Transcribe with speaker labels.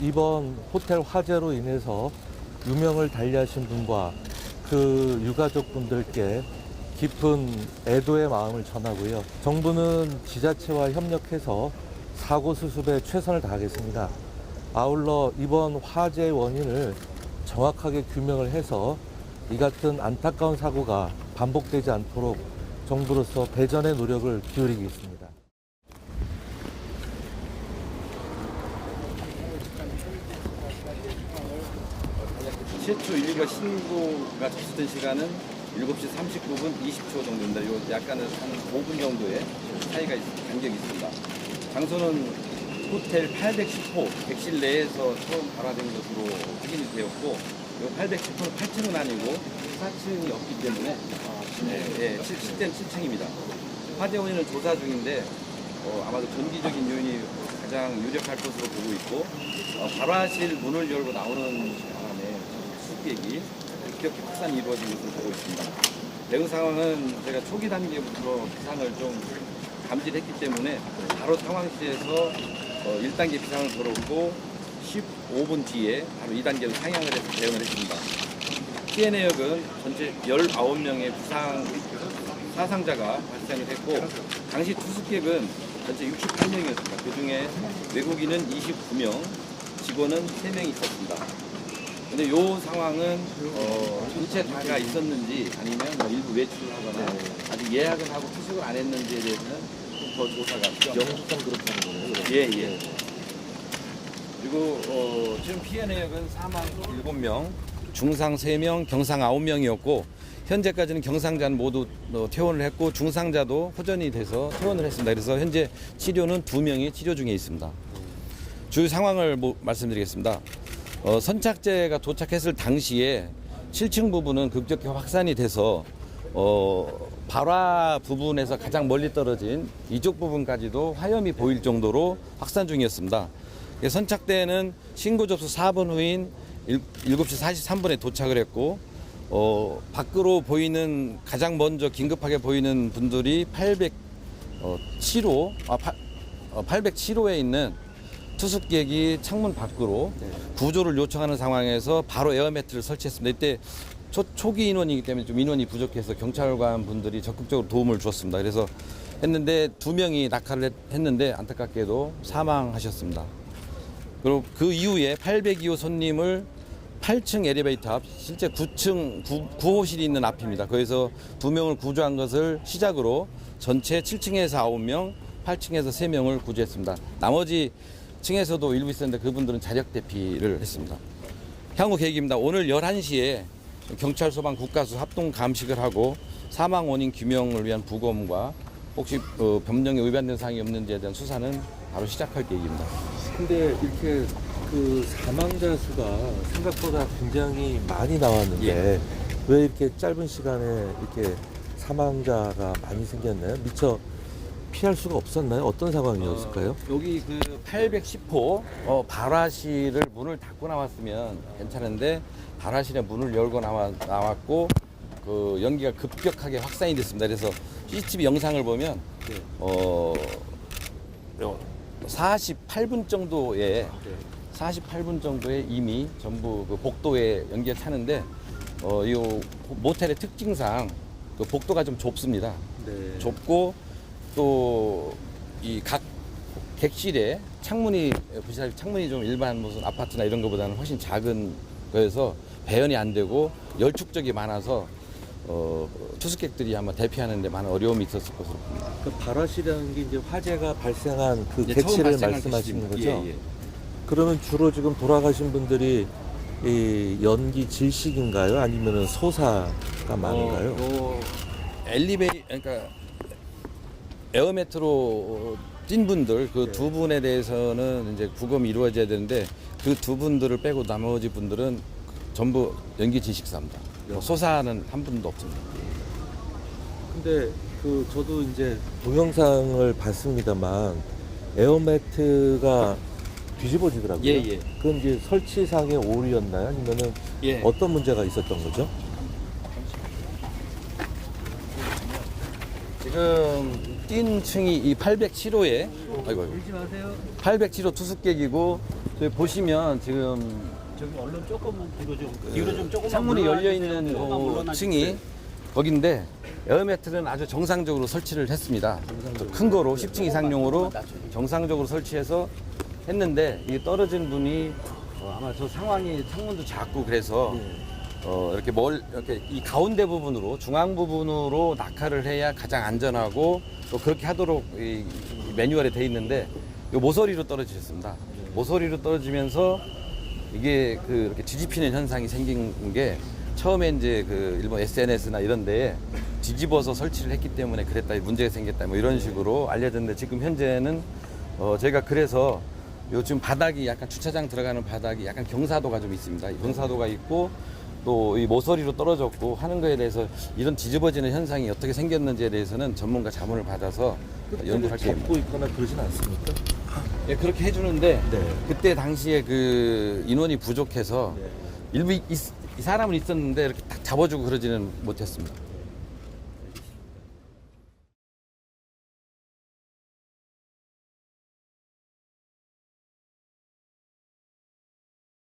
Speaker 1: 이번 호텔 화재로 인해서 유명을 달리하신 분과 그 유가족 분들께 깊은 애도의 마음을 전하고요. 정부는 지자체와 협력해서 사고 수습에 최선을 다하겠습니다. 아울러 이번 화재의 원인을 정확하게 규명을 해서 이 같은 안타까운 사고가 반복되지 않도록 정부로서 배전의 노력을 기울이겠습니다.
Speaker 2: 최초 119 신고가 접수된 시간은 7시 39분 20초 정도입니다. 요 약간은 한 5분 정도의 차이가 있, 간격이 있습니다. 장소는 호텔 810호 객실 내에서 처음 발화된 것으로 확인이 되었고 요 810호는 8층은 아니고 4층이 없기 때문에 네, 네, 실- 실제는 7층입니다. 화재 원인은 조사 중인데 어, 아마도 전기적인 요인이 가장 유력할 것으로 보고 있고 어, 발화실 문을 열고 나오는 바람에 수객이 급격히 확산이 이루어진 것으로 보고 있습니다. 대응 상황은 제가 초기 단계부터 비상을 좀 감지했기 때문에 바로 상황실에서 어, 1단계 비상을 걸었고 15분 뒤에 바로 2단계로 상향을 해서 대응을 했습니다. 피해 내역은 전체 19명의 부상 사상자가 발생을 했고 당시 투숙객은 전체 68명이었습니다. 그 중에 외국인은 29명, 직원은 3명이 있었습니다. 근데 이 상황은 어, 전체 다가 있었는지 아니면 뭐 일부 외출을 하거나 아직 예약을 하고 투숙을 안 했는지에 대해서는 좀 더 조사가 필요합니다.
Speaker 1: 영수증 그렇다는 거예요.
Speaker 2: 예, 예. 그리고 어, 지금 피해 내역은 사망 7명, 중상 3명, 경상 9명이었고 현재까지는 경상자는 모두 어, 퇴원을 했고 중상자도 호전이 돼서 퇴원을 했습니다. 그래서 현재 치료는 2명이 치료 중에 있습니다. 주요 상황을 뭐 말씀드리겠습니다. 어, 선착제가 도착했을 당시에 7층 부분은 급격히 확산이 돼서 어, 발화 부분에서 가장 멀리 떨어진 이쪽 부분까지도 화염이 보일 정도로 확산 중이었습니다. 예, 선착대는 신고 접수 4분 후인 7시 43분에 도착을 했고 어, 밖으로 보이는 가장 먼저 긴급하게 보이는 분들이 807호 아, 파- 어, 807호에 있는 투숙객이 창문 밖으로 구조를 요청하는 상황에서 바로 에어매트를 설치했습니다. 이때 초, 초기 인원이기 때문에 좀 인원이 부족해서 경찰관 분들이 적극적으로 도움을 주었습니다. 그래서 했는데 두 명이 낙하를 했- 했는데 안타깝게도 사망하셨습니다. 그리고 그 이후에 802호 손님을 8층 엘리베이터 앞 실제 9층 9, 호실이 있는 앞입니다. 거기서 두 명을 구조한 것을 시작으로 전체 7층에서 9명, 8층에서 3명을 구조했습니다. 나머지 층에서도 일부 있었는데 그분들은 자력 대피를 했습니다. 향후 계획입니다. 오늘 11시에 경찰 소방 국가수 합동 감식을 하고 사망 원인 규명을 위한 부검과 혹시 어, 법령에 위반된 사항이 없는지에 대한 수사는 바로 시작할 계획입니다.
Speaker 1: 근데 이렇게 그 사망자 수가 생각보다 굉장히 많이 나왔는데
Speaker 2: 예.
Speaker 1: 왜 이렇게 짧은 시간에 이렇게 사망자가 많이 생겼나요? 미처 피할 수가 없었나요? 어떤 상황이었을까요?
Speaker 2: 어, 여기 그 810호 어, 발화실을 문을 닫고 나왔으면 괜찮은데 발화실에 문을 열고 나와, 나왔고 그 연기가 급격하게 확산이 됐습니다. 그래서 CCTV 영상을 보면
Speaker 1: 네.
Speaker 2: 어 48분 정도에
Speaker 1: 네.
Speaker 2: 48분 정도에 이미 전부 그 복도에 연기가 차는데 어, 이 모텔의 특징상 그 복도가 좀 좁습니다.
Speaker 1: 네.
Speaker 2: 좁고 또 이 각 객실에 창문이 보시다시피 창문이 좀 일반 무슨 아파트나 이런 것보다는 훨씬 작은 거여서 배연이 안 되고 열축적이 많아서 어, 투숙객들이 아마 대피하는 데 많은 어려움이 있었을 것으로 봅니다.
Speaker 1: 그 발화실이라는 게 이제 화재가 발생한 그
Speaker 2: 처음
Speaker 1: 객실을
Speaker 2: 발생한
Speaker 1: 말씀하시는. 거죠?
Speaker 2: 예, 예.
Speaker 1: 그러면 주로 지금 돌아가신 분들이 이 연기 질식인가요? 아니면은 소사가 많은가요?
Speaker 2: 어, 요 엘리베이 그러니까 에어매트로 뛴 분들 그 두 분에 대해서는 이제 구금이 이루어져야 되는데 그 두 분들을 빼고 나머지 분들은 전부 연기 질식사입니다. 뭐 소사는 한 분도 없습니다.
Speaker 1: 근데 그 저도 이제 동영상을 봤습니다만 에어매트가 뒤집어지더라고요.
Speaker 2: 예, 예.
Speaker 1: 그건 이제 설치상의 오류였나요? 아니면은
Speaker 2: 예.
Speaker 1: 어떤 문제가 있었던 거죠?
Speaker 2: 지금 뛴 층이 이 807호에 아이고 아이고 807호 투숙객이고 저기 보시면 지금
Speaker 3: 저기 얼른 조금만 뒤로 좀 뒤로 좀 조금만
Speaker 2: 창문이
Speaker 3: 물러나
Speaker 2: 열려
Speaker 3: 주세요.
Speaker 2: 있는
Speaker 3: 조금만
Speaker 2: 그
Speaker 3: 물러나
Speaker 2: 층이
Speaker 3: 주세요.
Speaker 2: 거긴데 에어매트는 아주 정상적으로 설치를 했습니다. 큰 거로 10층 이상용으로 정상적으로 설치해서 했는데 이 떨어진 분이 어, 아마 저 상황이 창문도 작고 그래서 어, 이렇게 멀 이렇게 이 가운데 부분으로 중앙 부분으로 낙하를 해야 가장 안전하고 또 그렇게 하도록 이, 이 매뉴얼에 돼 있는데 이 모서리로 떨어지셨습니다. 모서리로 떨어지면서 이게 그 이렇게 뒤집히는 현상이 생긴 게 처음에 이제 그 일본 SNS나 이런 데에 뒤집어서 설치를 했기 때문에 그랬다 문제가 생겼다 뭐 이런 식으로 알려졌는데 지금 현재는 어 저희가 그래서 요 지금 바닥이 약간 주차장 들어가는 바닥이 약간 경사도가 좀 있습니다. 이 경사도가 있고 또 이 모서리로 떨어졌고 하는 거에 대해서 이런 뒤집어지는 현상이 어떻게 생겼는지에 대해서는 전문가 자문을 받아서 연구할 계획입니다.
Speaker 1: 접고 있거나 그러진 않습니까?
Speaker 2: 예, 그렇게 해주는데
Speaker 1: 네.
Speaker 2: 그때 당시에 그 인원이 부족해서
Speaker 1: 네.
Speaker 2: 일부 이, 이 사람은 있었는데 이렇게 딱 잡아주고 그러지는 못했습니다.